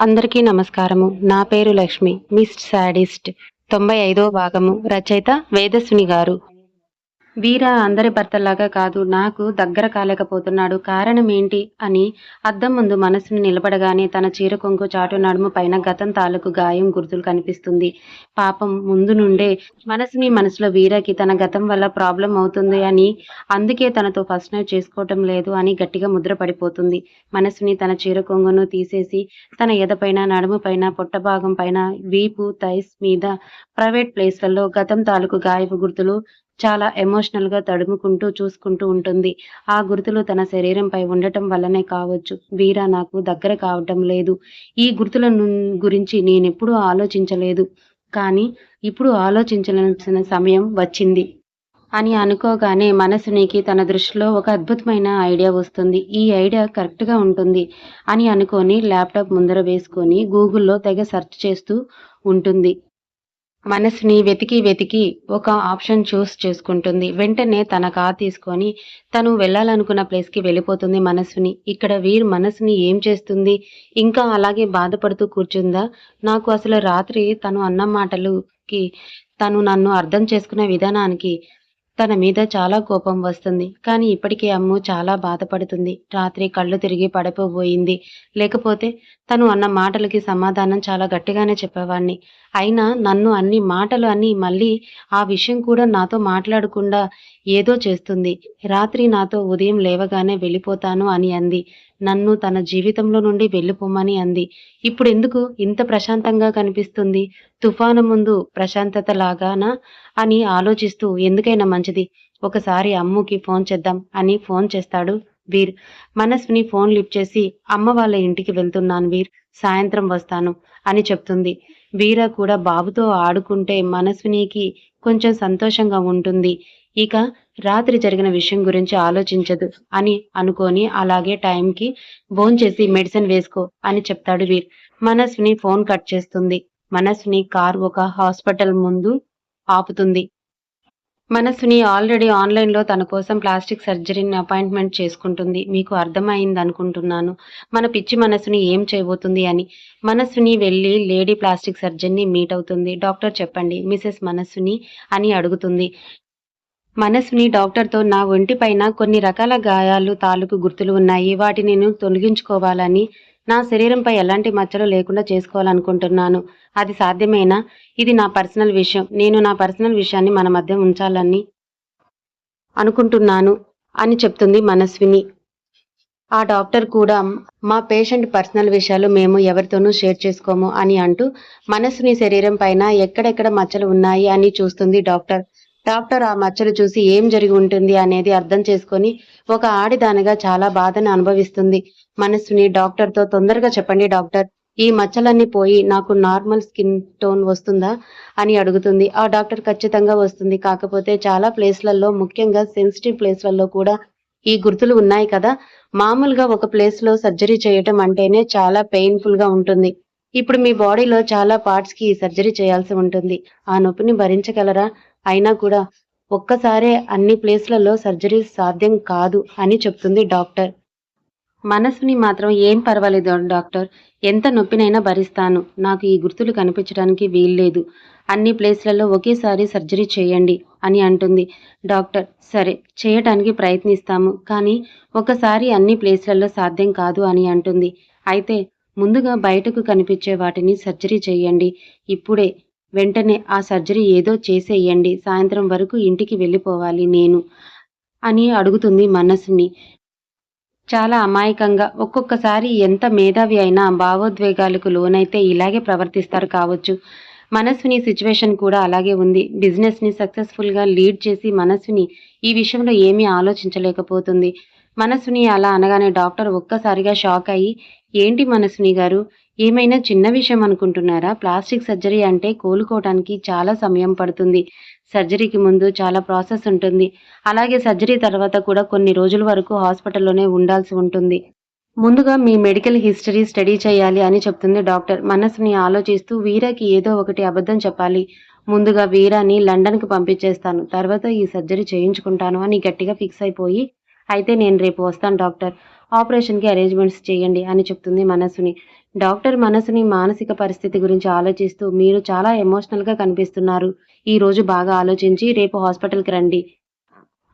అందరికీ నమస్కారము. నా పేరు లక్ష్మి. Miss sadist. తొంభై ఐదో భాగము రచయిత వేదస్విని గారు. వీర అందరి భర్తలాగా కాదు నాకు దగ్గర కాలేకపోతున్నాడు. కారణం ఏంటి అని అద్దం ముందు మనసును నిలబడగానే తన చీర కొంగు చాటు నడుము పైన గతం తాలూకు గాయం గుర్తులు కనిపిస్తుంది. పాపం ముందు నుండే మనసుని మనసులో వీరకి తన గతం వల్ల ప్రాబ్లం అవుతుంది అని అందుకే తనతో ఫస్ట్ నైట్ చేసుకోవటం లేదు అని గట్టిగా ముద్ర పడిపోతుంది. మనసుని తన చీర కొంగును తీసేసి తన ఎదపైన నడుము పైన పొట్ట భాగం పైన వీపు థైస్ మీద ప్రైవేట్ ప్లేస్లలో గతం తాలూకు గాయపు గుర్తులు చాలా ఎమోషనల్గా తడుముకుంటూ చూసుకుంటూ ఉంటుంది. ఆ గుర్తులు తన శరీరంపై ఉండటం వల్లనే కావచ్చు. వీరా నాకు దగ్గర కావటం లేదు. ఈ గుర్తుల గురించి నేనెప్పుడూ ఆలోచించలేదు. కానీ ఇప్పుడు ఆలోచించాల్సిన సమయం వచ్చింది. అని అనుకోగానే మనసునికి తన దృష్టిలో ఒక అద్భుతమైన ఐడియా వస్తుంది. ఈ ఐడియా కరెక్ట్గా ఉంటుంది అని అనుకొని ల్యాప్టాప్ ముందర వేసుకొని గూగుల్లో తెగ సెర్చ్ చేస్తూ ఉంటుంది. మనసుని వెతికి వెతికి ఒక ఆప్షన్ చూస్ చేసుకుంటుంది. వెంటనే తన కార్ తీసుకొని తను వెళ్ళాలనుకున్న ప్లేస్కి వెళ్ళిపోతుంది మనసుని. ఇక్కడ వీర్ మనసుని ఏం చేస్తుంది? ఇంకా అలాగే బాధపడుతూ కూర్చుందా? నాకు అసలు రాత్రి తను అన్న మాటలుకి తను నన్ను అర్థం చేసుకునే విధానానికి తన మీద చాలా కోపం వస్తుంది. కానీ ఇప్పటికే అమ్ము చాలా బాధపడుతుంది. రాత్రి కళ్ళు తిరిగి పడిపోబోయింది లేకపోతే తను అన్న మాటలకి సమాధానం చాలా గట్టిగానే చెప్పేవాణ్ణి. అయినా నన్ను అన్ని మాటలు అని మళ్ళీ ఆ విషయం కూడా నాతో మాట్లాడకుండా ఏదో చేస్తుంది. రాత్రి నాతో ఉదయం లేవగానే వెళ్ళిపోతాను అని అంది. నన్ను తన జీవితంలో నుండి వెళ్ళిపోమని అంది. ఇప్పుడు ఎందుకు ఇంత ప్రశాంతంగా కనిపిస్తుంది? తుఫాను ముందు ప్రశాంతత లాగానా? అని ఆలోచిస్తూ ఎందుకైనా మంచిది. ఒకసారి అమ్ముకి ఫోన్ చేద్దాం అని ఫోన్ చేస్తాడు వీర్. మనస్విని ఫోన్ లిఫ్ట్ చేసి అమ్మ వాళ్ళ ఇంటికి వెళ్తున్నాను వీర్ సాయంత్రం వస్తాను అని చెప్తుంది. వీర కూడా బాబుతో ఆడుకుంటే మనస్వినికి కొంచెం సంతోషంగా ఉంటుంది. ఇక రాత్రి జరిగిన విషయం గురించి ఆలోచించదు అని అనుకొని అలాగే టైంకి భోంచేసి మెడిసిన్ వేసుకో అని చెప్తాడు వీర్. మనస్విని ఫోన్ కట్ చేస్తుంది. మనస్విని కార్ ఒక హాస్పిటల్ ముందు ఆపుతుంది. మనస్విని ఆల్రెడీ ఆన్లైన్లో తన కోసం ప్లాస్టిక్ సర్జరీని అపాయింట్మెంట్ చేసుకుంటుంది. మీకు అర్థమైంది అనుకుంటున్నాను. మన పిచ్చి మనసుని ఏం చేయబోతుంది అని. మనస్సుని వెళ్ళి లేడీ ప్లాస్టిక్ సర్జన్ని మీట్ అవుతుంది. డాక్టర్ చెప్పండి మిసెస్ మనస్సుని అని అడుగుతుంది. మనస్విని డాక్టర్తో నా ఒంటిపైన కొన్ని రకాల గాయాలు తాలూకు గుర్తులు ఉన్నాయి. వాటిని నేను తొలగించుకోవాలని నా శరీరంపై ఎలాంటి మచ్చలు లేకుండా చేసుకోవాలనుకుంటున్నాను. అది సాధ్యమేనా? ఇది నా పర్సనల్ విషయం. నేను నా పర్సనల్ విషయాన్ని మన మధ్య ఉంచాలని అనుకుంటున్నాను అని చెప్తుంది మనస్విని. ఆ డాక్టర్ కూడా మా పేషెంట్ పర్సనల్ విషయాలు మేము ఎవరితోనూ షేర్ చేసుకోము అని అంటూ మనస్సుని శరీరం పైన ఎక్కడెక్కడ మచ్చలు ఉన్నాయి అని చూస్తుంది డాక్టర్. డాక్టర్ ఆ మచ్చలు చూసి ఏం జరిగి ఉంటుంది అనేది అర్థం చేసుకొని ఒక ఆడిదానిగా చాలా బాధను అనుభవిస్తుంది. మనస్సుని డాక్టర్తో తొందరగా చెప్పండి డాక్టర్ ఈ మచ్చలన్నీ పోయి నాకు నార్మల్ స్కిన్ టోన్ వస్తుందా అని అడుగుతుంది. ఆ డాక్టర్ ఖచ్చితంగా వస్తుంది. కాకపోతే చాలా ప్లేస్లలో ముఖ్యంగా సెన్సిటివ్ ప్లేస్లలో కూడా ఈ గుర్తులు ఉన్నాయి కదా. మామూలుగా ఒక ప్లేస్లో సర్జరీ చేయటం అంటేనే చాలా పెయిన్ఫుల్గా ఉంటుంది. ఇప్పుడు మీ బాడీలో చాలా పార్ట్స్కి సర్జరీ చేయాల్సి ఉంటుంది. ఆ నొప్పిని భరించగలరా? అయినా కూడా ఒక్కసారే అన్ని ప్లేస్లలో సర్జరీ సాధ్యం కాదు అని చెప్తుంది డాక్టర్. మనసుని మాత్రం ఏం పర్వాలేదు డాక్టర్. ఎంత నొప్పినైనా భరిస్తాను. నాకు ఈ గుర్తులు కనిపించడానికి వీల్లేదు. అన్ని ప్లేస్లలో ఒకేసారి సర్జరీ చేయండి అని అంటుంది డాక్టర్. సరే చేయటానికి ప్రయత్నిస్తాము. కానీ ఒకసారి అన్ని ప్లేస్లలో సాధ్యం కాదు అని అంటుంది. అయితే ముందుగా బయటకు కనిపించే వాటిని సర్జరీ చేయండి. ఇప్పుడే వెంటనే ఆ సర్జరీ ఏదో చేసేయండి. సాయంత్రం వరకు ఇంటికి వెళ్ళిపోవాలి నేను అని అడుగుతుంది మనసుని. చాలా అమాయకంగా ఒక్కొక్కసారి ఎంత మేధావి అయినా భావోద్వేగాలకు లోనైతే ఇలాగే ప్రవర్తిస్తారు కావచ్చు. మనస్విని సిచ్యువేషన్ కూడా అలాగే ఉంది. బిజినెస్ని సక్సెస్ఫుల్గా లీడ్ చేసి మనస్విని ఈ విషయంలో ఏమీ ఆలోచించలేకపోతుంది. మనస్సుని అలా అనగానే డాక్టర్ ఒక్కసారిగా షాక్ అయ్యి ఏంటి మనసుని గారు? ఏమైనా చిన్న విషయం అనుకుంటున్నారా? ప్లాస్టిక్ సర్జరీ అంటే కోలుకోవటానికి చాలా సమయం పడుతుంది. సర్జరీకి ముందు చాలా ప్రాసెస్ ఉంటుంది. అలాగే సర్జరీ తర్వాత కూడా కొన్ని రోజుల వరకు హాస్పిటల్లోనే ఉండాల్సి ఉంటుంది. ముందుగా మీ మెడికల్ హిస్టరీ స్టడీ చేయాలి అని చెప్తుంది డాక్టర్. మనసుని ఆలోచిస్తూ వీరాకి ఏదో ఒకటి అబద్ధం చెప్పాలి. ముందుగా వీరాని లండన్కి పంపించేస్తాను. తర్వాత ఈ సర్జరీ చేయించుకుంటాను అని గట్టిగా ఫిక్స్ అయిపోయి అయితే నేను రేపు వస్తాను డాక్టర్. ఆపరేషన్కి అరేంజ్మెంట్స్ చేయండి అని చెప్తుంది మనసుని. డాక్టర్ మనసుని మానసిక పరిస్థితి గురించి ఆలోచిస్తూ మీరు చాలా ఎమోషనల్గా కనిపిస్తున్నారు. ఈ రోజు బాగా ఆలోచించి రేపు హాస్పిటల్కి రండి.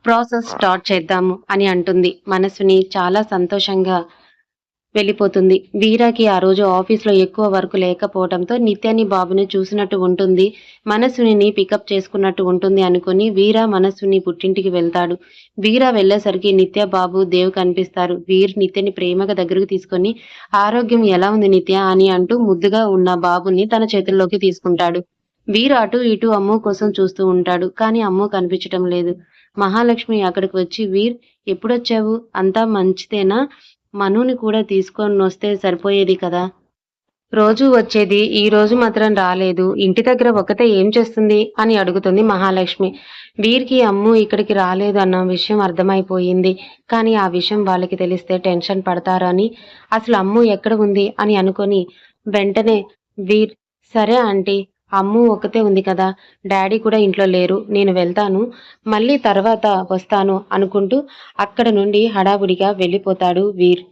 ప్రాసెస్ స్టార్ట్ చేద్దాము అని అంటుంది. మనసుని చాలా సంతోషంగా వెళ్ళిపోతుంది. వీరాకి ఆ రోజు ఆఫీస్లో ఎక్కువ వర్క్ లేకపోవడంతో నిత్యాని బాబుని చూసినట్టు ఉంటుంది. మనసుని పికప్ చేసుకున్నట్టు ఉంటుంది అనుకుని వీరా మనస్సుని పుట్టింటికి వెళ్తాడు. వీరా వెళ్ళేసరికి నిత్య బాబు దేవ్ కనిపిస్తారు. వీర్ నిత్యని ప్రేమగా దగ్గరకు తీసుకొని ఆరోగ్యం ఎలా ఉంది నిత్య? అని అంటూ ముద్దుగా ఉన్న బాబుని తన చేతుల్లోకి తీసుకుంటాడు. వీరు అటు ఇటు అమ్ము కోసం చూస్తూ ఉంటాడు కానీ అమ్ము కనిపించటం లేదు. మహాలక్ష్మి అక్కడికి వచ్చి వీర్ ఎప్పుడొచ్చావు? అంతా మంచిదేనా? మనుని కూడా తీసుకొని వస్తే సరిపోయేది కదా? రోజు వచ్చేది ఈ రోజు మాత్రం రాలేదు. ఇంటి దగ్గర ఒకతే ఏం చేస్తుంది? అని అడుగుతుంది మహాలక్ష్మి. వీరికి అమ్ము ఇక్కడికి రాలేదు అన్న విషయం అర్థమైపోయింది. కానీ ఆ విషయం వాళ్ళకి తెలిస్తే టెన్షన్ పడతారని అసలు అమ్ము ఎక్కడ ఉంది? అని అనుకొని వెంటనే వీర్ సరే ఆంటీ అమ్ము ఒకతే ఉంది కదా డాడీ కూడా ఇంట్లో లేరు నేను వెళ్తాను మళ్ళీ తర్వాత వస్తాను అనుకుంటూ అక్కడ నుండి హడావుడిగా వెళ్ళిపోతాడు వీర్.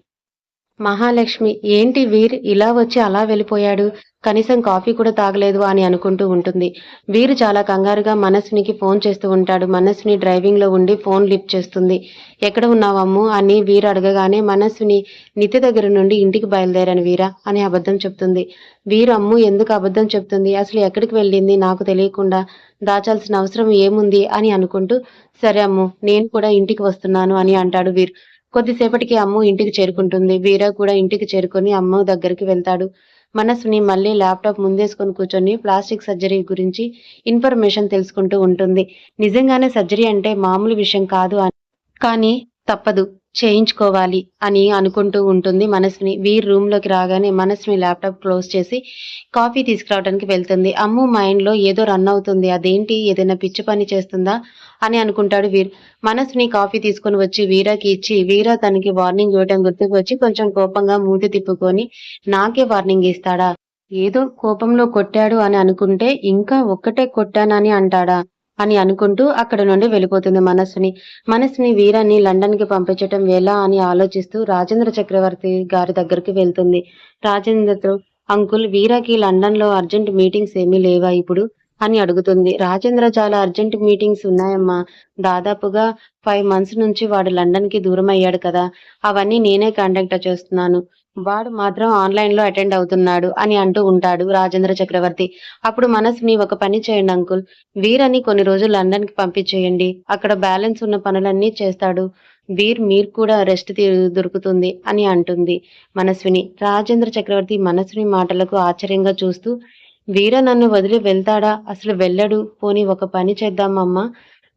మహాలక్ష్మి ఏంటి వీర్ ఇలా వచ్చి అలా వెళ్ళిపోయాడు? కనీసం కాఫీ కూడా తాగలేదు అని అనుకుంటూ ఉంటుంది. వీరు చాలా కంగారుగా మనస్వినికి ఫోన్ చేస్తూ ఉంటాడు. మనస్విని డ్రైవింగ్లో ఉండి ఫోన్ లిఫ్ట్ చేస్తుంది. ఎక్కడ ఉన్నావమ్ము అని వీరు అడగగానే మనస్విని నిత్య దగ్గర నుండి ఇంటికి బయలుదేరాను వీరా అని అబద్ధం చెప్తుంది. వీరు అమ్ము ఎందుకు అబద్ధం చెప్తుంది? అసలు ఎక్కడికి వెళ్ళింది? నాకు తెలియకుండా దాచాల్సిన అవసరం ఏముంది? అని అనుకుంటూ సరే అమ్ము నేను కూడా ఇంటికి వస్తున్నాను అని అంటాడు వీర్. కొద్దిసేపటికి అమ్ము ఇంటికి చేరుకుంటుంది. వీర కూడా ఇంటికి చేరుకొని అమ్మ దగ్గరికి వెళ్తాడు. మనసుని మళ్ళీ ల్యాప్టాప్ ముందేసుకొని కూర్చొని ప్లాస్టిక్ సర్జరీ గురించి ఇన్ఫర్మేషన్ తెలుసుకుంటూ ఉంటుంది. నిజంగానే సర్జరీ అంటే మామూలు విషయం కాదు అని. కానీ తప్పదు. చేయించుకోవాలి అని అనుకుంటూ ఉంటుంది మనసుని. వీర్ రూమ్లోకి రాగానే మనసుని ల్యాప్టాప్ క్లోజ్ చేసి కాఫీ తీసుకురావడానికి వెళ్తుంది. అమ్ము మైండ్లో ఏదో రన్ అవుతుంది. అదేంటి? ఏదైనా పిచ్చి పని చేస్తుందా? అని అనుకుంటాడు వీర్. మనసుని కాఫీ తీసుకొని వచ్చి వీరాకి ఇచ్చి వీరా తనకి వార్నింగ్ ఇవ్వటం గుర్తుకు వచ్చి కొంచెం కోపంగా మూతి తిప్పుకొని నాకే వార్నింగ్ ఇస్తాడా? ఏదో కోపంలో కొట్టాడు అని అనుకుంటే ఇంకా ఒక్కటే కొట్టానని అంటాడా? అని అనుకుంటూ అక్కడ నుండి వెళ్ళిపోతుంది మనస్సుని. మనస్సుని వీరాన్ని లండన్కి పంపించటం ఎలా అని ఆలోచిస్తూ రాజేంద్ర చక్రవర్తి గారి దగ్గరికి వెళ్తుంది. రాజేంద్రతో అంకుల్ వీరాకి లండన్లో అర్జెంట్ మీటింగ్స్ ఏమీ లేవా ఇప్పుడు? అని అడుగుతుంది. రాజేంద్ర చాలా అర్జెంట్ మీటింగ్స్ ఉన్నాయమ్మా. దాదాపుగా ఫైవ్ మంత్స్ నుంచి వాడు లండన్కి దూరం అయ్యాడు కదా. అవన్నీ నేనే కండక్ట్ చేస్తున్నాను. వాడు మాత్రం ఆన్లైన్లో అటెండ్ అవుతున్నాడు అని అంటూ ఉంటాడు రాజేంద్ర చక్రవర్తి. అప్పుడు మనసుని ఒక పని చేయండి అంకుల్. వీరని కొన్ని రోజులు లండన్కి పంపించేయండి. అక్కడ బ్యాలెన్స్ ఉన్న పనులన్నీ చేస్తాడు. వీర్ మీరు కూడా రెస్ట్ దొరుకుతుంది అని అంటుంది మనస్విని. రాజేంద్ర చక్రవర్తి మనస్విని మాటలకు ఆశ్చర్యంగా చూస్తూ వీర నన్ను వదిలి వెళ్తాడా? అసలు వెళ్ళడు. పోని ఒక పని చేద్దామమ్మా.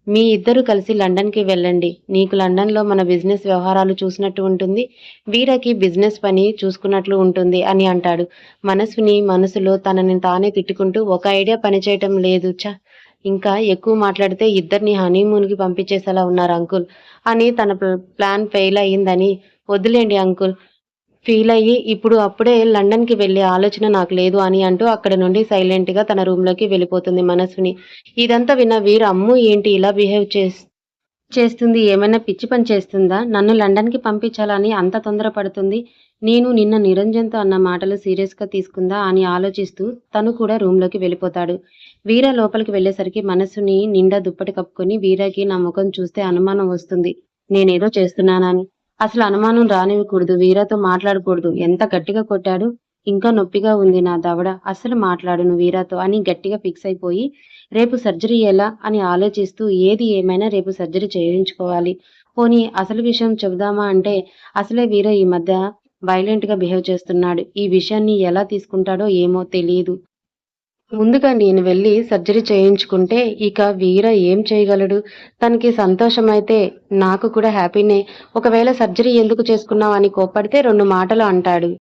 మీ ఇద్దరు కలిసి లండన్కి వెళ్ళండి. నీకు లండన్లో మన బిజినెస్ వ్యవహారాలు చూసినట్టు ఉంటుంది. వీరకి బిజినెస్ పని చూసుకున్నట్లు ఉంటుంది అని అంటాడు. మనసుని మనసులో తనని తానే తిట్టుకుంటూ ఒక ఐడియా పనిచేయటం లేదు. చ ఇంకా ఎక్కువ మాట్లాడితే ఇద్దరిని హనీమూన్కి పంపించేసేలా ఉన్నారు అంకుల్. అని తన ప్లాన్ ఫెయిల్ అయ్యిందని. వదిలేండి అంకుల్. ఫీల్ అయ్యి ఇప్పుడు అప్పుడే లండన్కి వెళ్ళే ఆలోచన నాకు లేదు అని అంటూ అక్కడ నుండి సైలెంట్గా తన రూమ్లోకి వెళ్ళిపోతుంది మనస్విని ఇదంతా విన్న వీరు అమ్ము ఏంటి ఇలా బిహేవ్ చేస్తుంది? ఏమైనా పిచ్చి పని చేస్తుందా? నన్ను లండన్కి పంపించాలని అంత తొందరపడుతుంది? నేను నిన్న నిరంజన్తో అన్న మాటలు సీరియస్గా తీసుకుందా? అని ఆలోచిస్తూ తను కూడా రూమ్లోకి వెళ్ళిపోతాడు. వీర లోపలికి వెళ్ళేసరికి మనసుని నిండా దుప్పటి కప్పుకొని వీరకి నా ముఖం చూస్తే అనుమానం వస్తుంది. నేనేదో చేస్తున్నానని అసలు అనుమానం రానివ్వకూడదు వీరాతో మాట్లాడకూడదు. ఎంత గట్టిగా కొట్టాడు? ఇంకా నొప్పిగా ఉంది నా దవడ. అసలు మాట్లాడును వీరాతో అని గట్టిగా ఫిక్స్ అయిపోయి రేపు సర్జరీ ఎలా అని ఆలోచిస్తూ ఏది ఏమైనా రేపు సర్జరీ చేయించుకోవాలి. పోనీ అసలు విషయం చెబుదామా అంటే అసలే వీర ఈ మధ్య వైలెంట్గా బిహేవ్ చేస్తున్నాడు. ఈ విషయాన్ని ఎలా తీసుకుంటాడో ఏమో తెలియదు ముందుగా నేను వెళ్ళి సర్జరీ చేయించుకుంటే ఇక వీర ఏం చేయగలడు? తనకి సంతోషమైతే నాకు కూడా హ్యాపీనే. ఒకవేళ సర్జరీ ఎందుకు చేసుకున్నావు అని కోప్పడితే రెండు మాటలు అంటాడు.